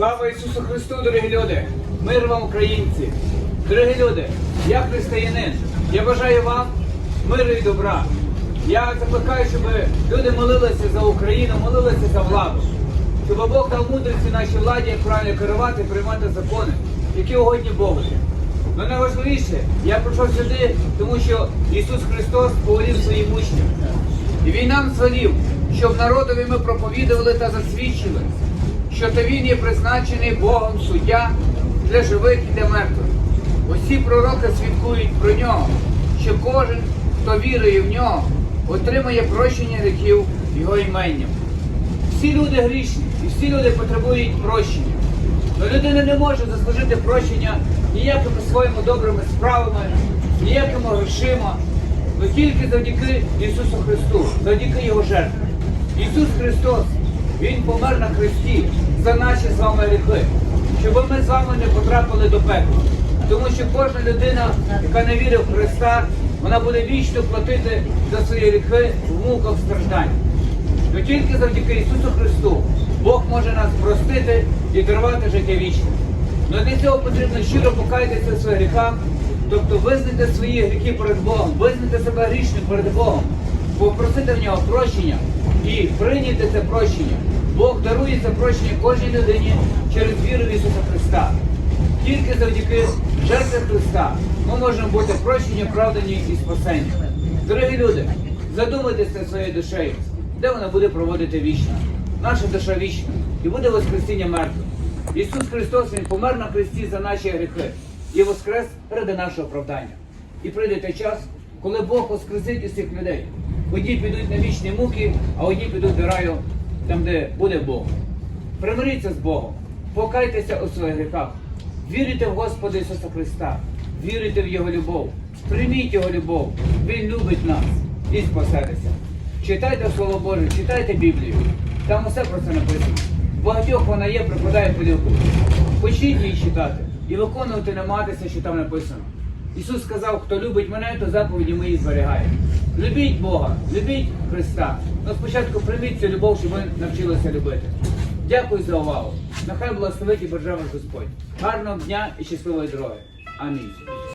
Слава Ісусу Христу, дорогі люди! Мир вам, українці! Дорогі люди, я християнин. Я бажаю вам миру і добра. Я закликаю, щоб люди молилися за Україну, молилися за владу. Щоб Бог дав мудрості нашій владі, як правильно керувати, приймати закони, які угодні Богу. Але найважливіше, я прийшов сюди, тому що Ісус Христос говорив своїм учням. І Він нам звелів, щоб народові ми проповідували та засвідчили, що то він є призначений Богом суддя для живих і для мертвих. Усі пророки свідкують про нього, що кожен, хто вірує в нього, отримає прощення гріхів його іменням. Всі люди грішні і всі люди потребують прощення. Але людина не може заслужити прощення ніякими своїми добрими справами, ніякими грошима, але тільки завдяки Ісусу Христу, завдяки Його жертві. Ісус Христос, Він помер на хресті за наші з вами гріхи, щоб ми з вами не потрапили до пекла. Тому що кожна людина, яка не вірить в Христа, вона буде вічно платити за свої гріхи в муках страждань. Но тільки завдяки Ісусу Христу Бог може нас простити і дарувати життя вічне. Но для цього потрібно щиро покаятися своїх гріхах, тобто визнати свої гріхи перед Богом, визнати себе грішним перед Богом, попросити в нього прощення і прийняти це прощення. Бог дарує це прощення кожній людині через віру в Ісуса Христа. Тільки завдяки жертві Христа ми можемо бути прощені, оправдані і спасені. Дорогі люди, задумайтеся своєю душею, де вона буде проводити вічно. Наша душа вічна і буде Воскресіння мертвих. Ісус Христос Він помер на хресті за наші гріхи і воскрес ради нашого оправдання. І прийде той час, коли Бог воскресить усіх людей. Одні підуть на вічні муки, а одні підуть до раю, там, де буде Бог. Примиріться з Богом, покайтеся у своїх гріхах, вірите в Господа Ісуса Христа, вірите в Його любов, прийміть Його любов, Він любить нас і спасетеся. Читайте Слово Боже, читайте Біблію. Там усе про це написано. Багатьох вона є, припадає поділку. Почніть її читати і виконувати намагатися, що там написано. Ісус сказав, хто любить мене, то заповіді мої зберігає. Любіть Бога, любіть Христа. Но спочатку прийміть цю любов, щоб ми навчилися любити. Дякую за увагу. Нехай благословить і бажає Господь. Гарного дня і щасливої дороги. Амінь.